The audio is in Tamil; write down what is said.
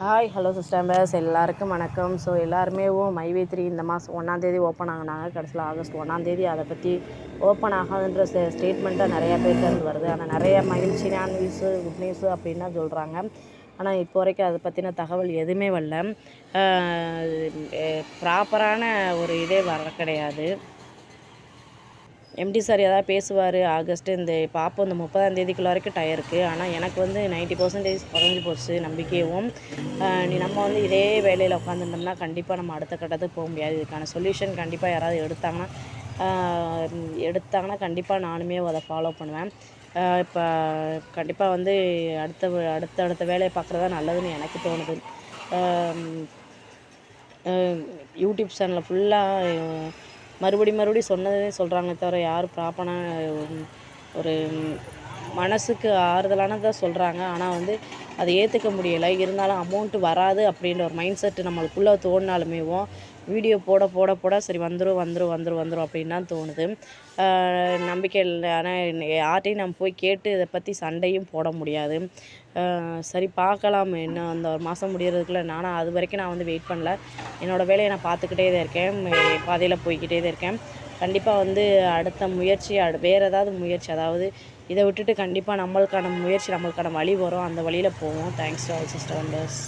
ஹாய் ஹலோ சிஸ்டம்பர்ஸ் எல்லாருக்கும் வணக்கம். ஸோ எல்லாருமே மைவே த்ரீ இந்த மாதம் ஒன்றாந்தேதி ஓப்பன் ஆகினாங்க. கடைசியில் ஆகஸ்ட் ஒன்றாந்தேதி அதை பற்றி ஓப்பன் ஆகாதுன்ற ஸ்டேட்மெண்ட்டாக நிறையா பேர்கிட்ட வருது. ஆனால் நிறைய மகிழ்ச்சியான நியூஸு குட் நியூஸு அப்படின்னு தான் சொல்கிறாங்க ஆனால் இப்போ வரைக்கும் அதை பற்றின தகவல் எதுவுமே வரல. ப்ராப்பரான ஒரு இதே வர கிடையாது. எம்டி சார் எதாவது பேசுவார் ஆகஸ்ட்டு இந்த பாப்போம் இந்த முப்பதாம் தேதிக்குள்ள வரைக்கும் இருக்குது ஆனால் எனக்கு வந்து நைன்ட்டி பர்சன்டேஜ் குறைஞ்சி போச்சு நம்பிக்கையும் நீ நம்ம வந்து இதே வேலையில் உட்காந்துருந்தோம்னா கண்டிப்பாக நம்ம அடுத்த கட்டத்துக்கு போக முடியாது இதுக்கான சொல்யூஷன் கண்டிப்பாக யாராவது எடுத்தாங்கன்னா எடுத்தாங்கன்னா கண்டிப்பாக நானுமே அதை ஃபாலோ பண்ணுவேன் இப்போ கண்டிப்பாக வந்து அடுத்த அடுத்த அடுத்த வேலையை பார்க்குறது தான் நல்லதுன்னு எனக்கு தோணுது யூடியூப் சேனலில் ஃபுல்லாக மறுபடி மறுபடி சொன்னதே சொல்கிறாங்களே தவிர யாரும் ப்ராப்பரான ஒரு மனதுக்கு ஆறுதலானதாக சொல்கிறாங்க ஆனால் வந்து அதை ஏற்றுக்க முடியலை. இருந்தாலும் அமௌண்ட்டு வராது அப்படின்ற ஒரு மைண்ட் செட்டு நம்மளுக்குள்ளே தோணினாலுமேவும் வீடியோ போட போட போட சரி வந்துடும் வந்துடும் வந்துடும் வந்துடும் அப்படின்னு தான் தோணுது. நம்பிக்கை இல்லை. ஆனால் யார்ட்டையும் நம்ம போய் கேட்டு இதை பற்றி சண்டையும் போட முடியாது. சரி பார்க்கலாம். இன்னும் அந்த ஒரு மாதம் முடிகிறதுக்குள்ளே நானும் அது வரைக்கும் நான் வந்து வெயிட் பண்ணல. என்னோடய வேலையை நான் பார்த்துக்கிட்டே தான் இருக்கேன். பாதையில் போய்கிட்டே தான் இருக்கேன். கண்டிப்பாக வந்து அடுத்த முயற்சி அடு வேறு ஏதாவது முயற்சி அதாவது இதை விட்டுட்டு கண்டிப்பாக நம்மளுக்கான முயற்சி நம்மளுக்கான வழி வரும். அந்த வழியில் போவோம். Thanks to all sister wonders